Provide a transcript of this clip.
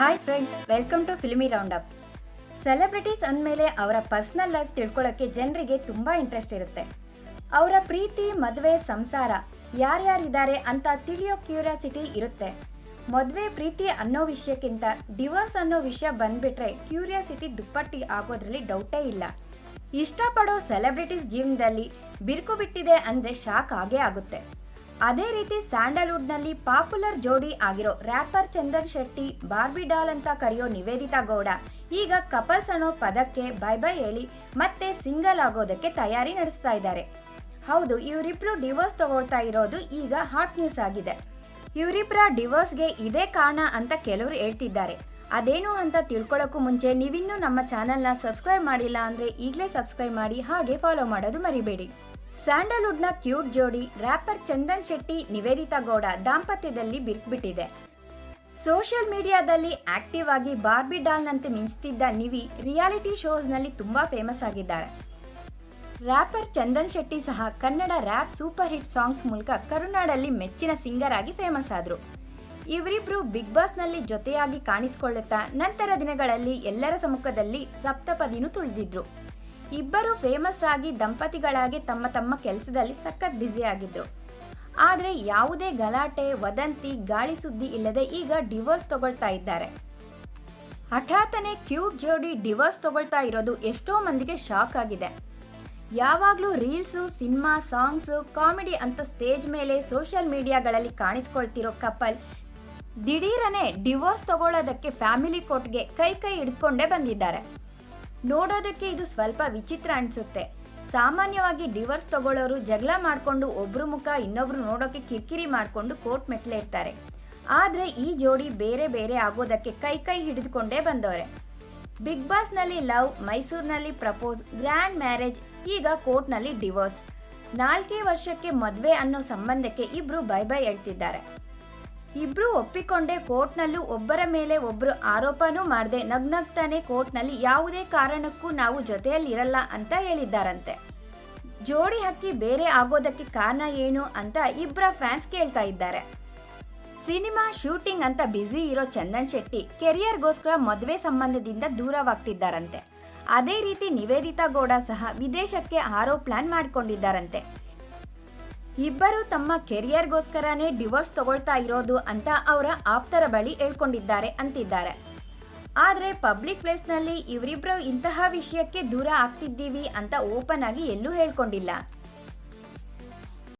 Welcome to filmy up celebrities ಅಂದಮೇಲೆ ಅವರ personal life ತಿಳ್ಕೊಳ್ಳೋಕ್ಕೆ ಜನರಿಗೆ ತುಂಬ ಇಂಟ್ರೆಸ್ಟ್ ಇರುತ್ತೆ. ಅವರ ಪ್ರೀತಿ, ಮದುವೆ, ಸಂಸಾರ, ಯಾರ್ಯಾರಿದ್ದಾರೆ ಅಂತ ತಿಳಿಯೋ ಕ್ಯೂರಿಯಾಸಿಟಿ ಇರುತ್ತೆ. ಮದುವೆ ಪ್ರೀತಿ ಅನ್ನೋ ವಿಷಯಕ್ಕಿಂತ ಡಿವೋರ್ಸ್ ಅನ್ನೋ ವಿಷಯ ಬಂದ್ಬಿಟ್ರೆ ಕ್ಯೂರಿಯಾಸಿಟಿ ದುಪ್ಪಟ್ಟಿ ಆಗೋದ್ರಲ್ಲಿ ಡೌಟೇ ಇಲ್ಲ. ಇಷ್ಟಪಡೋ ಸೆಲೆಬ್ರಿಟೀಸ್ ಜೀವನದಲ್ಲಿ ಬಿರುಕು ಬಿಟ್ಟಿದೆ ಅಂದರೆ ಶಾಕ್ ಆಗೇ ಆಗುತ್ತೆ. ಅದೇ ರೀತಿ ಸ್ಯಾಂಡಲ್ವುಡ್ನಲ್ಲಿ ಪಾಪ್ಯುಲರ್ ಜೋಡಿ ಆಗಿರೋ rapper Chandan Shetty, Barbie doll ಅಂತ ಕರೆಯೋ ನಿವೇದಿತಾ ಗೌಡ. ಈಗ ಕಪಲ್ಸ್ ಅನ್ನೋ ಪದಕ್ಕೆ ಬೈ ಬೈ ಹೇಳಿ ಮತ್ತೆ ಸಿಂಗಲ್ ಆಗೋದಕ್ಕೆ ತಯಾರಿ ನಡೆಸ್ತಾ ಇದ್ದಾರೆ. ಹೌದು, ಇವರಿಬ್ರು ಡಿವೋರ್ಸ್ ತಗೊಳ್ತಾ ಇರೋದು ಈಗ ಹಾಟ್ ನ್ಯೂಸ್ ಆಗಿದೆ. ಇವರಿಬ್ಬರ ಡಿವೋರ್ಸ್ಗೆ ಇದೇ ಕಾರಣ ಅಂತ ಕೆಲವರು ಹೇಳ್ತಿದ್ದಾರೆ. ಅದೇನು ಅಂತ ತಿಳ್ಕೊಳ್ಳೋಕ್ಕೂ ಮುಂಚೆ ನೀವಿನ್ನೂ ನಮ್ಮ ಚಾನೆಲ್ನ ಸಬ್ಸ್ಕ್ರೈಬ್ ಮಾಡಿಲ್ಲ ಅಂದರೆ ಈಗಲೇ ಸಬ್ಸ್ಕ್ರೈಬ್ ಮಾಡಿ ಹಾಗೆ ಫಾಲೋ ಮಾಡೋದು ಮರಿಬೇಡಿ. ಸ್ಯಾಂಡಲ್ವುಡ್ನ ಕ್ಯೂಟ್ ಜೋಡಿ ರ್ಯಾಪರ್ ಚಂದನ್ ಶೆಟ್ಟಿ, ನಿವೇದಿತಾ ಗೌಡ ದಾಂಪತ್ಯದಲ್ಲಿ ಬಿಟ್ಬಿಟ್ಟಿದೆ ಸೋಷಿಯಲ್ ಮೀಡಿಯಾದಲ್ಲಿ ಆಕ್ಟಿವ್ ಆಗಿ ಬಾರ್ಬಿ ಡಾಲ್ನಂತೆ ಮಿಂಚುತ್ತಿದ್ದ ನಿವಿ ರಿಯಾಲಿಟಿ ಶೋಸ್ನಲ್ಲಿ ತುಂಬಾ ಫೇಮಸ್ ಆಗಿದ್ದಾರೆ ರ್ಯಾಪರ್ ಚಂದನ್ ಶೆಟ್ಟಿ ಸಹ Kannada rap super hit songs ಮೂಲಕ ಕರುನಾಡಲ್ಲಿ ಮೆಚ್ಚಿನ ಸಿಂಗರ್ ಆಗಿ ಫೇಮಸ್ ಆದರು. ಇವರಿಬ್ರು ಬಿಗ್ ಬಾಸ್ನಲ್ಲಿ ಜೊತೆಯಾಗಿ ಕಾಣಿಸಿಕೊಳ್ಳುತ್ತಾ ನಂತರ ದಿನಗಳಲ್ಲಿ ಎಲ್ಲರ ಸಮ್ಮುಖದಲ್ಲಿ ಸಪ್ತಪದಿನೂ ತುಳಿದಿದ್ರು. ಇಬ್ಬರು ಫೇಮಸ್ ಆಗಿ ದಂಪತಿಗಳಾಗಿ ತಮ್ಮ ತಮ್ಮ ಕೆಲಸದಲ್ಲಿ ಸಖತ್ ಬ್ಯುಸಿ ಆಗಿದ್ರು. ಆದರೆ ಯಾವುದೇ ಗಲಾಟೆ, ವದಂತಿ, ಗಾಳಿ ಸುದ್ದಿ ಇಲ್ಲದೆ ಈಗ ಡಿವೋರ್ಸ್ ತಗೊಳ್ತಾ ಇದ್ದಾರೆ. ಹಠಾತ್ತನೆ ಕ್ಯೂಟ್ ಜೋಡಿ ಡಿವೋರ್ಸ್ ತಗೊಳ್ತಾ ಇರೋದು ಎಷ್ಟೋ ಮಂದಿಗೆ ಶಾಕ್ ಆಗಿದೆ. ಯಾವಾಗಲೂ ರೀಲ್ಸು ಸಿನಿಮಾ ಸಾಂಗ್ಸು ಕಾಮಿಡಿ ಅಂತ ಸ್ಟೇಜ್ ಮೇಲೆ ಸೋಷಿಯಲ್ ಮೀಡಿಯಾಗಳಲ್ಲಿ ಕಾಣಿಸ್ಕೊಳ್ತಿರೋ ಕಪಲ್ ದಿಢೀರನೆ ಡಿವೋರ್ಸ್ ತಗೊಳ್ಳೋದಕ್ಕೆ ಫ್ಯಾಮಿಲಿ ಕೋರ್ಟ್ಗೆ ಕೈ ಕೈ ಹಿಡ್ಕೊಂಡೇ ಬಂದಿದ್ದಾರೆ. ನೋಡೋದಕ್ಕೆ ಇದು ಸ್ವಲ್ಪ ವಿಚಿತ್ರ ಅನಿಸುತ್ತೆ. ಸಾಮಾನ್ಯವಾಗಿ ಡಿವೋರ್ಸ್ ತಗೊಳ್ಳೋರು ಜಗಳ ಮಾಡಿಕೊಂಡು ಒಬ್ರು ಮುಖ ಇನ್ನೊಬ್ರು ನೋಡೋಕೆ ಕಿರಿಕಿರಿ ಮಾಡಿಕೊಂಡು ಕೋರ್ಟ್ ಮೆಟ್ಲೇರ್ತಾರೆ ಆದರೆ ಈ ಜೋಡಿ ಬೇರೆ ಬೇರೆ ಆಗೋದಕ್ಕೆ ಕೈ ಕೈ ಹಿಡಿದುಕೊಂಡೇ ಬಂದವರೆ. ಬಿಗ್ ಬಾಸ್ನಲ್ಲಿ ಲವ್, ಮೈಸೂರಿನಲ್ಲಿ ಪ್ರಪೋಸ್, ಗ್ರ್ಯಾಂಡ್ ಮ್ಯಾರೇಜ್, ಈಗ ಕೋರ್ಟ್ನಲ್ಲಿ ಡಿವೋರ್ಸ್. ನಾಲ್ಕೇ ವರ್ಷಕ್ಕೆ ಮದುವೆ ಅನ್ನೋ ಸಂಬಂಧಕ್ಕೆ ಇಬ್ರು ಬೈ ಬೈ ಹೇಳ್ತಿದ್ದಾರೆ ಇಬ್ರು ಒಪ್ಪಿಕೊಂಡೆ ಕೋರ್ಟ್ನಲ್ಲೂ ಒಬ್ಬರ ಮೇಲೆ ಒಬ್ಬರು ಆರೋಪನೂ ಮಾಡದೆ. ನಗ್ನಗ್ತಾನೆ ಕೋರ್ಟ್ನಲ್ಲಿ ಯಾವುದೇ ಕಾರಣಕ್ಕೂ ನಾವು ಜೊತೆಯಲ್ಲಿ ಇರಲ್ಲ ಅಂತ ಹೇಳಿದ್ದಾರಂತೆ. ಜೋಡಿ ಹಕ್ಕಿ ಬೇರೆ ಆಗೋದಕ್ಕೆ ಕಾರಣ ಏನು ಅಂತ ಇಬ್ಬರ ಫ್ಯಾನ್ಸ್ ಕೇಳ್ತಾ ಇದ್ದಾರೆ. ಸಿನಿಮಾ ಶೂಟಿಂಗ್ ಅಂತ ಬ್ಯುಸಿ ಇರೋ ಚಂದನ್ ಶೆಟ್ಟಿ ಕೆರಿಯರ್ಗೋಸ್ಕರ ಮದುವೆ ಸಂಬಂಧದಿಂದ ದೂರವಾಗ್ತಿದ್ದಾರಂತೆ. ಅದೇ ರೀತಿ ನಿವೇದಿತಾ ಗೌಡ ಸಹ ವಿದೇಶಕ್ಕೆ ಆರೋ ಪ್ಲಾನ್ ಮಾಡಿಕೊಂಡಿದ್ದಾರಂತೆ. ಇಬ್ಬರು ತಮ್ಮ ಕೆರಿಯರ್ಗೋಸ್ಕರನೇ ಡಿವೋರ್ಸ್ ತಗೊಳ್ತಾ ಇರೋದು ಅಂತ ಅವರ ಆಪ್ತರ ಬಳಿ ಹೇಳ್ಕೊಂಡಿದ್ದಾರೆ ಅಂತಿದ್ದಾರೆ. ಆದರೆ ಪಬ್ಲಿಕ್ ಪ್ಲೇಸ್ನಲ್ಲಿ ಇವರಿಬ್ಬರು ಇಂತಹ ವಿಷಯಕ್ಕೆ ದೂರ ಆಗ್ತಿದ್ದೀವಿ ಅಂತ ಓಪನ್ ಆಗಿ ಎಲ್ಲೂ ಹೇಳ್ಕೊಂಡಿಲ್ಲ.